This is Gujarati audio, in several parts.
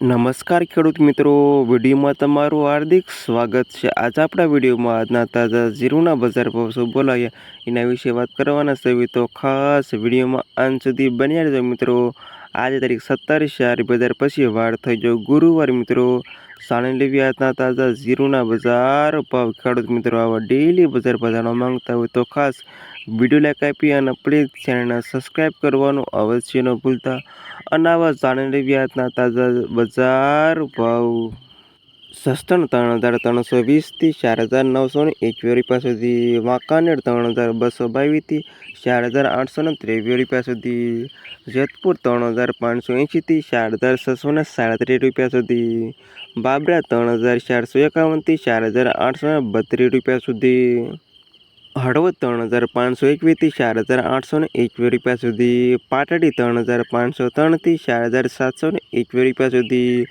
નમસ્કાર ખેડૂત મિત્રો. વિડીયોમાં તમારું હાર્દિક સ્વાગત છે. આજે આપણા વિડીયોમાં આજના તાજા જીરુના બજાર ભાવ શું બોલાવ્યા એના વિશે વાત કરવાના છે. તો ખાસ વિડીયોમાં અંત સુધી બન્યા રહેજો મિત્રો. આજે તારીખ સત્તર ચાર બજાર પછી વાર થઈ ગયો ગુરુવાર મિત્રો. સાણી લેવી આજના તાજા જીરુના બજાર ભાવ. ખેડૂત મિત્રો, આવા ડેલી બજાર ભાવ માંગતા હોય તો ખાસ વીડિયો લાઈક આપી અને પ્લીઝ ચેનલને સબસ્ક્રાઈબ કરવાનું અવશ્ય ન ભૂલતા. અને જાણે લેવી તાજા બજાર ભાવ. સસ્તણ ત્રણ હજાર ત્રણસો વીસથી ચાર હજાર નવસો ને એકવીસ રૂપિયા સુધી. વાંકાનેર ત્રણ હજાર બસો બાવીસથી ચાર હજાર આઠસો ને ત્રેવીસ રૂપિયા સુધી. જેતપુર ત્રણ હજાર પાંચસો એંશીથી ચાર હજાર છસો ને સાડત્રીસ રૂપિયા સુધી. બાબરા ત્રણ હજાર ચારસો એકાવનથી ચાર હજાર આઠસો ને બત્રીસ રૂપિયા સુધી. હળવદ ત્રણ હજાર પાંચસો એકવીસથી ચાર હજાર આઠસો ને એકવીસ રૂપિયા સુધી, પાટડી ત્રણ હજાર પાંચસો ત્રણથી ચાર હજાર સાતસો ને એકવીસ રૂપિયા સુધી,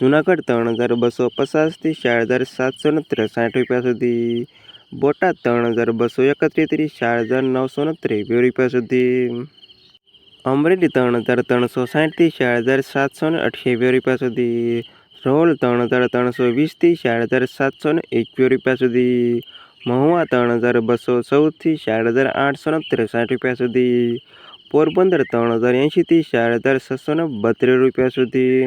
જુનાગઢ ત્રણ હજાર બસો પચાસથી ચાર હજાર સાતસો ને ત્રેસાઠ રૂપિયા સુધી, બોટાદ ત્રણ હજાર બસો એકત્રીસથી ચાર હજાર નવસો ને ત્રેવીસ રૂપિયા સુધી, અમરેલી ત્રણ હજાર ત્રણસો સાઠથી ચાર હજાર સાતસો ને અઠ્યાવીસ રૂપિયા સુધી રોલ ત્રણ હજાર ત્રણસો વીસથી ચાર હજાર સાતસો ને એકવીસ રૂપિયા સુધી મહુવા ત્રણ હજાર બસો ચૌદથી ચાર હજાર આઠસો ને ત્રેસાઠ રૂપિયા સુધી. પોરબંદર ત્રણ હજાર એંશીથી ચાર હજાર છસો ને બત્રીસ રૂપિયા સુધી.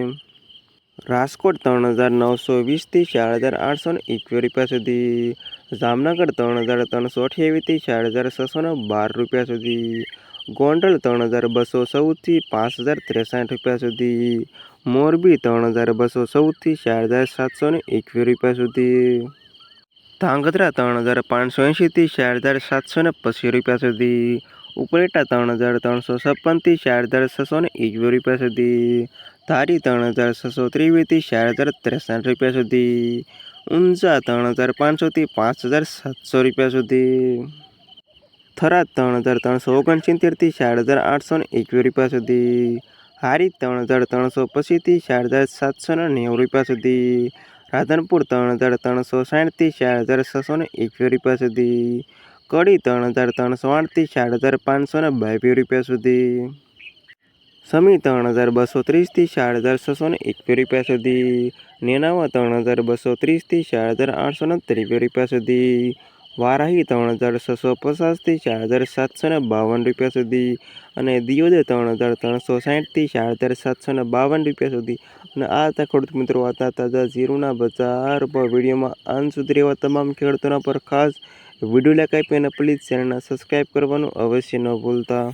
રાજકોટ ત્રણ હજાર નવસો વીસથી ચાર હજાર આઠસો ને એકવીસ રૂપિયા સુધી. જામનગર ત્રણ હજાર ત્રણસો અઠ્યાવીસથી ચાર હજાર છસો ને બાર રૂપિયા સુધી. ગોંડલ ત્રણ હજાર બસો ચૌદથી પાંચ હજાર ત્રેસાઠ રૂપિયા સુધી. મોરબી ત્રણ હજાર બસો ચૌદથી ચાર હજાર સાતસો ને એકવીસ રૂપિયા સુધી. ધાંગધ્રા ત્રણ હજાર પાંચસો એંશીથી ચાર હજાર સાતસો ને પચીસ રૂપિયા સુધી. ઉપરેટા ત્રણ હજાર ત્રણસો છપ્પનથી ચાર હજાર છસો ને એકવીસ રૂપિયા સુધી. ધારી ત્રણ હજાર છસો ત્રેવીસથી ચાર હજાર ત્રેસઠ રૂપિયા સુધી. ઊંઝા ત્રણ હજાર પાંચસોથી પાંચ હજાર સાતસો રૂપિયા સુધી. થરાદ ત્રણ હજાર ત્રણસો ઓગણસિત્તેરથી ચાર હજાર આઠસો ને એકવીસ રૂપિયા સુધી. હારી ત્રણ હજાર ત્રણસો પચીસથી ચાર હજાર સાતસો ને નેવું રૂપિયા સુધી. રાધનપુર ત્રણ હજાર ત્રણસો સાઠથી ચાર હજાર છસો ને એકવીસ રૂપિયા સુધી. કડી ત્રણ હજાર ત્રણસો આઠથી ચાર હજાર પાંચસો ને બાવીસ રૂપિયા સુધી. સમી ત્રણ હજાર બસો ત્રીસથી ચાર હજાર છસો ને એકવીસ રૂપિયા સુધી. નેનાવા ત્રણ હજાર બસો ત્રીસથી ચાર હજાર આઠસો ને ત્રેવીસ રૂપિયા સુધી. વારાહી ત્રણ હજાર છસો પચાસથી ચાર હજાર સાતસો ને બાવન રૂપિયા સુધી અને દિયોદર ત્રણ હજાર ત્રણસો સાઠથી ચાર હજાર સાતસો ને બાવન રૂપિયા સુધી. અને આ હતા ખેડૂત મિત્રો હતા તાજા જીરુના બજાર પર વિડીયોમાં અંત સુધી રહેવા તમામ ખેડૂતોના પર ખાસ વીડિયો લાઈક આપી અને પ્લીઝ ચેનલને સબસ્ક્રાઈબ કરવાનું અવશ્ય ન ભૂલતા.